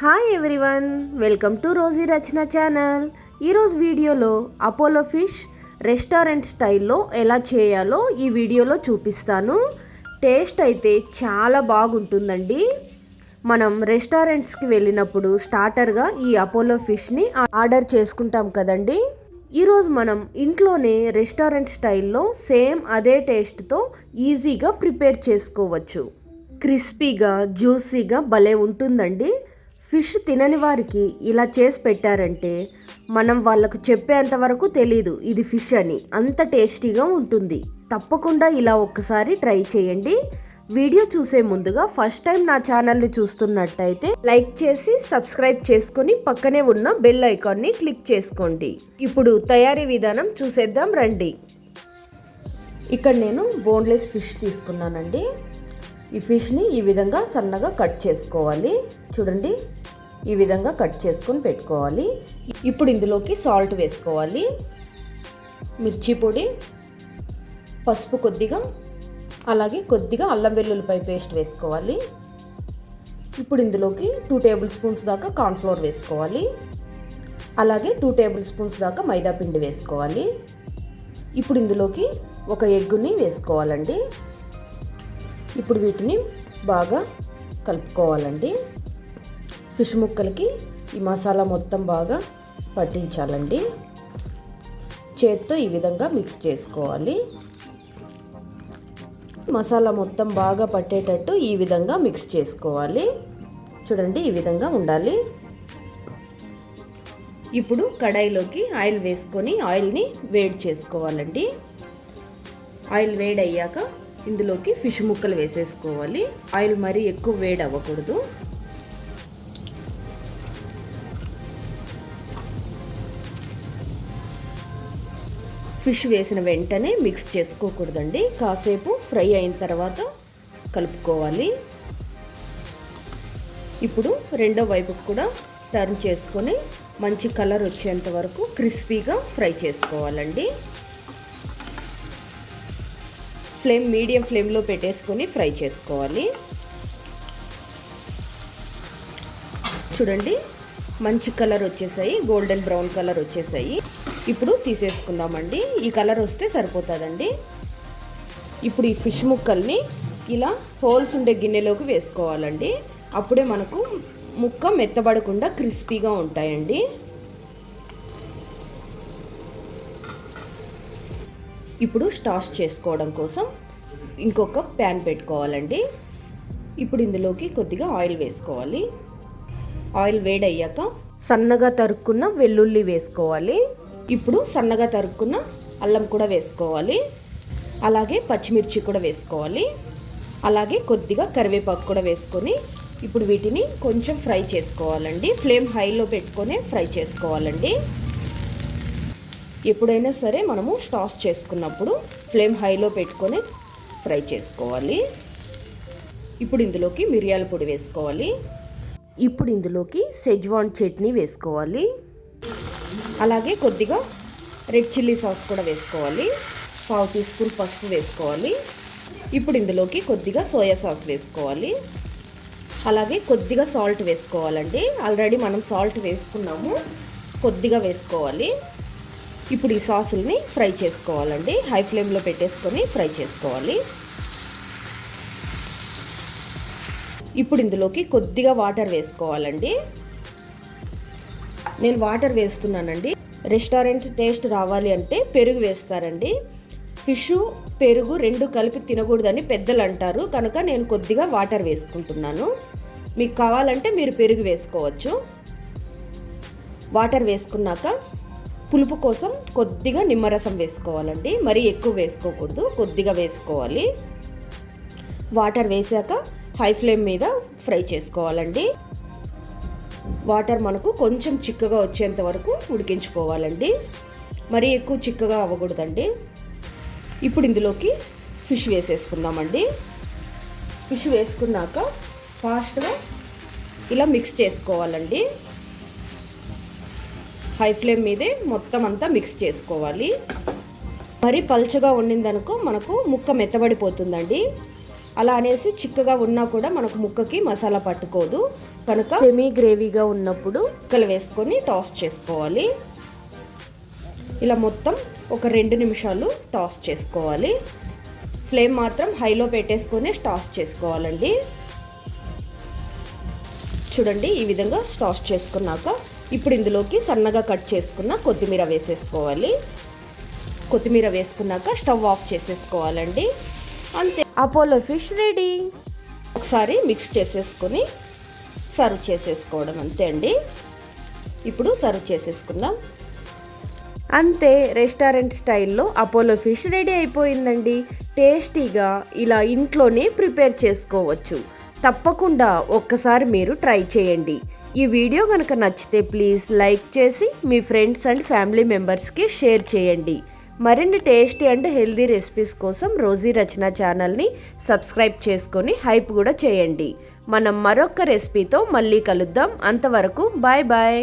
Hi everyone welcome to Roji Rachana channel ఈరోజు వీడియోలో Apollo fish restaurant స్టైల్లో ఎలా చేయాలో ఈ వీడియోలో చూపిస్తాను. టేస్ట్ అయితే చాలా బాగుంటుందండి. మనం రెస్టారెంట్స్కి వెళ్ళినప్పుడు స్టార్టర్గా ఈ అపోలో ఫిష్ని ఆర్డర్ చేసుకుంటాం కదండి. ఈరోజు మనం ఇంట్లోనే రెస్టారెంట్ స్టైల్లో సేమ్ అదే టేస్ట్తో ఈజీగా ప్రిపేర్ చేసుకోవచ్చు. క్రిస్పీగా జ్యూసీగా భలే ఉంటుందండి. ఫిష్ తినని వారికి ఇలా చేసి పెట్టారంటే మనం వాళ్ళకు చెప్పేంత వరకు తెలీదు ఇది ఫిష్ అని. అంత టేస్టీగా ఉంటుంది. తప్పకుండా ఇలా ఒక్కసారి ట్రై చేయండి. వీడియో చూసే ముందుగా ఫస్ట్ టైం నా ఛానల్ని చూస్తున్నట్టయితే లైక్ చేసి సబ్స్క్రైబ్ చేసుకొని పక్కనే ఉన్న బెల్ ఐకాన్ని క్లిక్ చేసుకోండి. ఇప్పుడు తయారీ విధానం చూసేద్దాం రండి. ఇక్కడ నేను బోన్లెస్ ఫిష్ తీసుకున్నానండి. ఈ ఫిష్ని ఈ విధంగా సన్నగా కట్ చేసుకోవాలి. చూడండి ఈ విధంగా కట్ చేసుకొని పెట్టుకోవాలి. ఇప్పుడు ఇందులోకి సాల్ట్ వేసుకోవాలి. మిర్చి పొడి పసుపు కొద్దిగా అలాగే కొద్దిగా అల్లం వెల్లుల్లిపై పేస్ట్ వేసుకోవాలి. ఇప్పుడు ఇందులోకి టూ టేబుల్ స్పూన్స్ దాకా కార్న్ఫ్లోర్ వేసుకోవాలి. అలాగే టూ టేబుల్ స్పూన్స్ దాకా మైదా పిండి వేసుకోవాలి. ఇప్పుడు ఇందులోకి ఒక ఎగ్గుని వేసుకోవాలండి. ఇప్పుడు వీటిని బాగా కలుపుకోవాలండి. ఫిష్ ముక్కలకి ఈ మసాలా మొత్తం బాగా పట్టించాలండి. చేత్తో ఈ విధంగా మిక్స్ చేసుకోవాలి. మసాలా మొత్తం బాగా పట్టేటట్టు ఈ విధంగా మిక్స్ చేసుకోవాలి. చూడండి ఈ విధంగా ఉండాలి. ఇప్పుడు కడాయిలోకి ఆయిల్ వేసుకొని ఆయిల్ని వేడి చేసుకోవాలండి. ఆయిల్ వేడయ్యాక ఇందులోకి ఫిష్ ముక్కలు వేసేసుకోవాలి. ఆయిల్ మరీ ఎక్కువ వేడి అవ్వకూడదు. ఫిష్ వేసిన వెంటనే మిక్స్ చేసుకోకూడదండి. కాసేపు ఫ్రై అయిన తర్వాత కలుపుకోవాలి. ఇప్పుడు రెండో వైపుకు కూడా టర్న్ చేసుకొని మంచి కలర్ వచ్చేంత వరకు క్రిస్పీగా ఫ్రై చేసుకోవాలండి. ఫ్లేమ్ మీడియం ఫ్లేమ్లో పెట్టేసుకొని ఫ్రై చేసుకోవాలి. చూడండి మంచి కలర్ వచ్చేసాయి గోల్డెన్ బ్రౌన్ కలర్ వచ్చేసాయి. ఇప్పుడు తీసేసుకుందామండి. ఈ కలర్ వస్తే సరిపోతుందండి. ఇప్పుడు ఈ ఫిష్ ముక్కల్ని ఇలా హోల్స్ ఉండే గిన్నెలోకి వేసుకోవాలండి. అప్పుడే మనకు ముక్క మెత్తబడకుండా క్రిస్పీగా ఉంటాయండి. ఇప్పుడు స్టార్చ్ చేసుకోవడం కోసం ఇంకొక ప్యాన్ పెట్టుకోవాలండి. ఇప్పుడు ఇందులోకి కొద్దిగా ఆయిల్ వేసుకోవాలి. ఆయిల్ వేడయ్యాక సన్నగా తరుక్కున్న వెల్లుల్లి వేసుకోవాలి. ఇప్పుడు సన్నగా తరుక్కున్న అల్లం కూడా వేసుకోవాలి. అలాగే పచ్చిమిర్చి కూడా వేసుకోవాలి. అలాగే కొద్దిగా కరివేపాకు కూడా వేసుకొని ఇప్పుడు వీటిని కొంచెం ఫ్రై చేసుకోవాలండి. ఫ్లేమ్ హైలో పెట్టుకొని ఫ్రై చేసుకోవాలండి. ఎప్పుడైనా సరే మనము స్టాస్ చేసుకున్నప్పుడు ఫ్లేమ్ హైలో పెట్టుకొని ఫ్రై చేసుకోవాలి. ఇప్పుడు ఇందులోకి మిరియాల పొడి వేసుకోవాలి. ఇప్పుడు ఇందులోకి సెజ్వాన్ చట్నీ వేసుకోవాలి. అలాగే కొద్దిగా రెడ్ చిల్లీ సాస్ కూడా వేసుకోవాలి. పావు టీ స్పూన్ పసుపు వేసుకోవాలి. ఇప్పుడు ఇందులోకి కొద్దిగా సోయా సాస్ వేసుకోవాలి. అలాగే కొద్దిగా సాల్ట్ వేసుకోవాలండి. ఆల్రెడీ మనం సాల్ట్ వేసుకున్నాము. కొద్దిగా వేసుకోవాలి. ఇప్పుడు ఈ సాసుల్ని ఫ్రై చేసుకోవాలండి. హై ఫ్లేమ్లో పెట్టేసుకొని ఫ్రై చేసుకోవాలి. ఇప్పుడు ఇందులోకి కొద్దిగా వాటర్ వేసుకోవాలండి. నేను వాటర్ వేస్తున్నానండి. రెస్టారెంట్ టేస్ట్ రావాలి అంటే పెరుగు వేస్తారండి. ఫిష్ పెరుగు రెండు కలిపి తినకూడదని పెద్దలు అంటారు. కనుక నేను కొద్దిగా వాటర్ వేసుకుంటున్నాను. మీకు కావాలంటే మీరు పెరుగు వేసుకోవచ్చు. వాటర్ వేసుకున్నాక పులుపు కోసం కొద్దిగా నిమ్మరసం వేసుకోవాలండి. మరీ ఎక్కువ వేసుకోకూడదు. కొద్దిగా వేసుకోవాలి. వాటర్ వేసాక హై ఫ్లేమ్ మీద ఫ్రై చేసుకోవాలండి. వాటర్ మనకు కొంచెం చిక్కగా వచ్చేంత వరకు ఉడికించుకోవాలండి. మరీ ఎక్కువ చిక్కగా అవ్వకూడదండి. ఇప్పుడు ఇందులోకి ఫిష్ వేసేసుకుందామండి. ఫిష్ వేసుకున్నాక ఫాస్ట్గా ఇలా మిక్స్ చేసుకోవాలండి. హై ఫ్లేమ్ మీదే మొత్తం అంతా మిక్స్ చేసుకోవాలి. మరీ పల్చగా ఉండిందనుకో మనకు ముక్క మెత్తబడిపోతుందండి. అలా అనేసి చిక్కగా ఉన్నా కూడా మనకు ముక్కకి మసాలా పట్టుకోదు. కనుక సెమీ గ్రేవీగా ఉన్నప్పుడు ముక్కలు వేసుకొని టాస్ చేసుకోవాలి. ఇలా మొత్తం ఒక రెండు నిమిషాలు టాస్ చేసుకోవాలి. ఫ్లేమ్ మాత్రం హైలో పెట్టేసుకొని టాస్ చేసుకోవాలండి. చూడండి ఈ విధంగా టాస్ చేసుకున్నాక ఇప్పుడు ఇందులోకి సన్నగా కట్ చేసుకున్న కొత్తిమీర వేసేసుకోవాలి. కొత్తిమీర వేసుకున్నాక స్టవ్ ఆఫ్ చేసేసుకోవాలండి. అంతే. అపోలో ఫిష్ రెడీ ఒకసారి మిక్స్ చేసేసుకొని సర్వ్ చేసేసుకోవడం అంతే అండి. ఇప్పుడు సర్వ్ చేసేసుకుందాం. అంతే రెస్టారెంట్ స్టైల్లో అపోలో ఫిష్ రెడీ అయిపోయిందండి. టేస్టీగా ఇలా ఇంట్లోనే ప్రిపేర్ చేసుకోవచ్చు. తప్పకుండా ఒక్కసారి మీరు ట్రై చేయండి. ఈ వీడియో కనుక నచ్చితే ప్లీజ్ లైక్ చేసి మీ ఫ్రెండ్స్ అండ్ ఫ్యామిలీ మెంబర్స్కి షేర్ చేయండి. మరిన్ని టేస్టీ అండ్ హెల్దీ రెసిపీస్ కోసం రోజీ రచన ఛానల్ని సబ్స్క్రైబ్ చేసుకొని హైప్ కూడా చేయండి. మనం మరొక రెసిపీతో మళ్ళీ కలుద్దాం. అంతవరకు బాయ్ బాయ్.